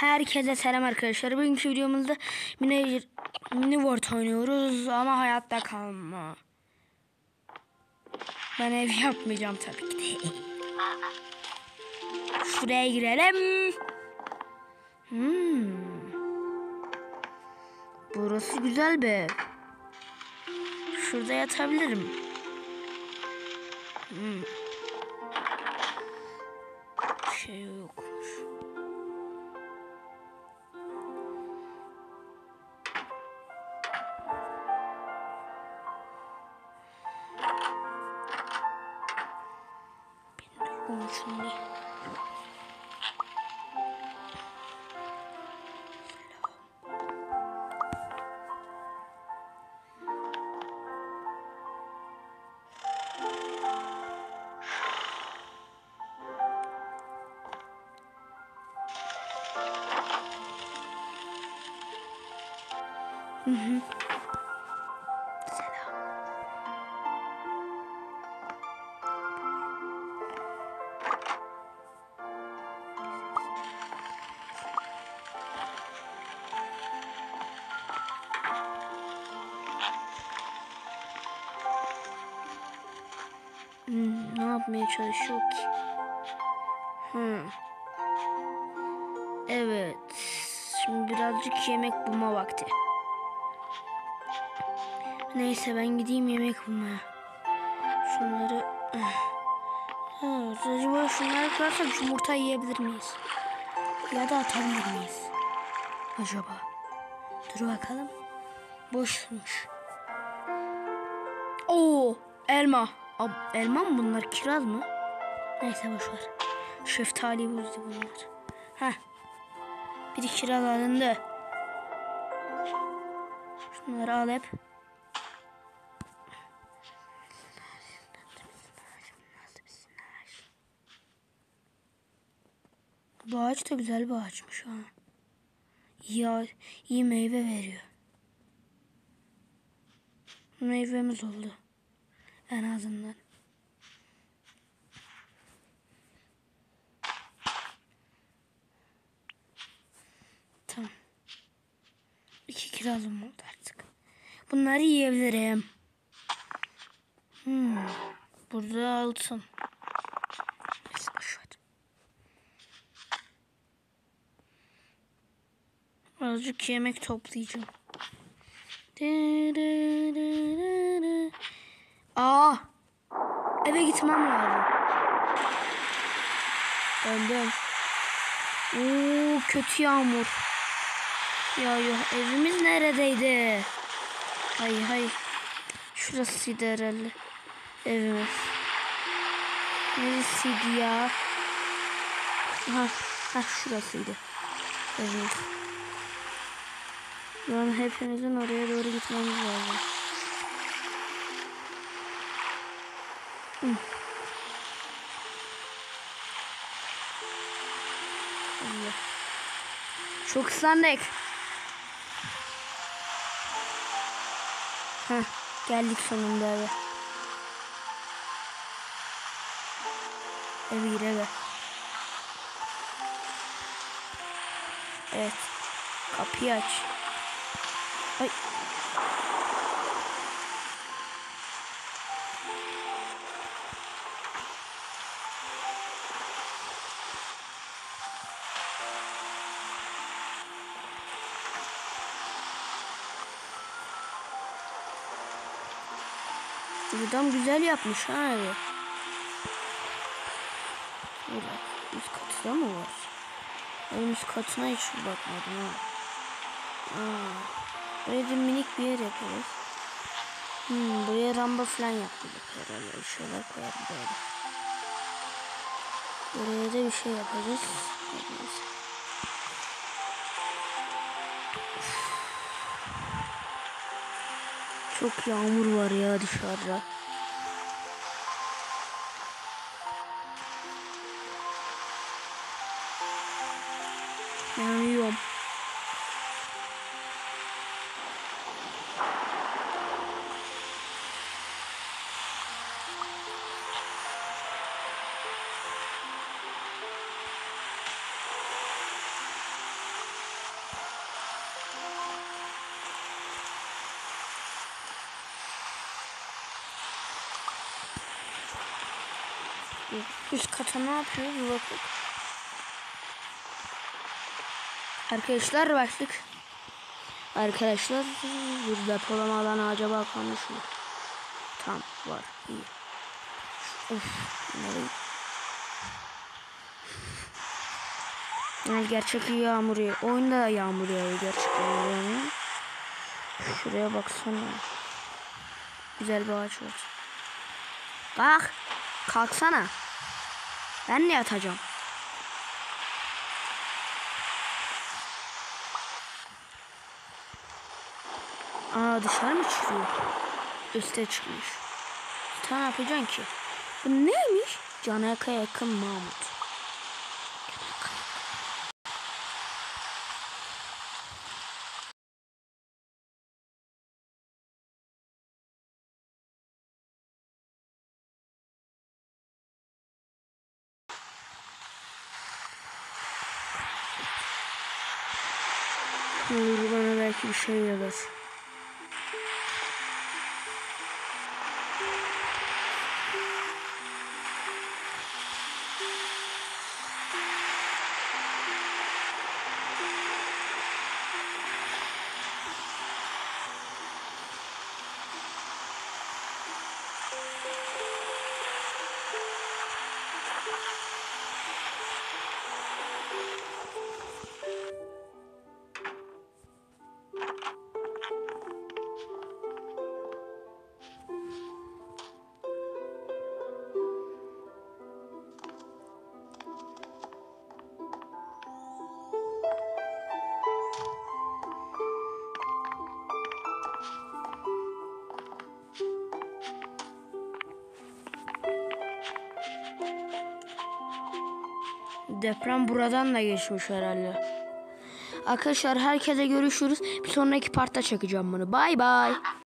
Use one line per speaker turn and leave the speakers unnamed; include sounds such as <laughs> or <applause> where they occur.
Herkese selam arkadaşlar. Bugünkü videomuzda mini, mini World oynuyoruz ama hayatta kalma. Ben ev yapmayacağım tabii ki de. <laughs> Şuraya girelim. Hmm. Burası güzel ev. Şurada yatabilirim. Hmm. 공주님. Mm-hmm. Yapmaya çalışıyor ki? Hmm. Evet. Şimdi birazcık yemek bulma vakti. Neyse ben gideyim yemek bulmaya. Şunları... Evet, acaba şunları kırarsak yumurta yiyebilir miyiz? Ya da atabilir miyiz? Acaba? Dur bakalım. Boşmuş. Oo, elma. Ab, elma mı bunlar? Kiraz mı? Neyse boş ver. Şeftali buzdu bunlar. Heh. Bir kiraz alındı. Şunları al hep. Bu ağaç da güzel bir ağaçmış ha. İyi, iyi meyve veriyor. Meyvemiz oldu. En azından. Tamam. İki kirazım oldu artık. Bunları yiyebilirim. Hmm. Burada altın. Azıcık yemek toplayacağım. Aa, eve gitmem lazım. Döndüm. Oo, kötü yağmur. Ya ya evimiz neredeydi? Hay hay. Şurasıydı herhalde. Evimiz. Neresiydi ya? Ha, ha şurasıydı. Evimiz. Yani hepimizin oraya doğru gitmemiz lazım. Çok ıslandık. Heh, geldik sonunda eve. Eve gir eve. Evet. Kapıyı aç. Ay. Adam güzel yapmış ha evi. Burada üst katı da mı var? Ben üst katına hiç bakmadım ha. Aa. Buraya da minik bir yer yaparız. Hmm, buraya ramba falan yaptık herhalde. Bir şeyler koyalım böyle. Buraya da bir şey yapacağız. Neyse. Çok yağmur var ya dışarıda. Üst kata ne yapıyor bir bakın. Arkadaşlar başlık. Arkadaşlar bir depolama alanı acaba kalmış mı? Tamam var iyi. Of? Yani gerçek yağmur yağıyor. Oyunda da yağmur yağıyor gerçekten yani. Şuraya baksana. Güzel bir ağaç var. Kalk. Kalksana. Ben ne yatacağım? Aa dışarı mı çıkıyor? Üste çıkmış. Sen ne yapacaksın ki? Bu neymiş? Canaka yakın Mahmut. Olur bana belki bir şey gelir. Deprem buradan da geçmiş herhalde. Arkadaşlar herkese görüşürüz. Bir sonraki partta çekeceğim bunu. Bay bay.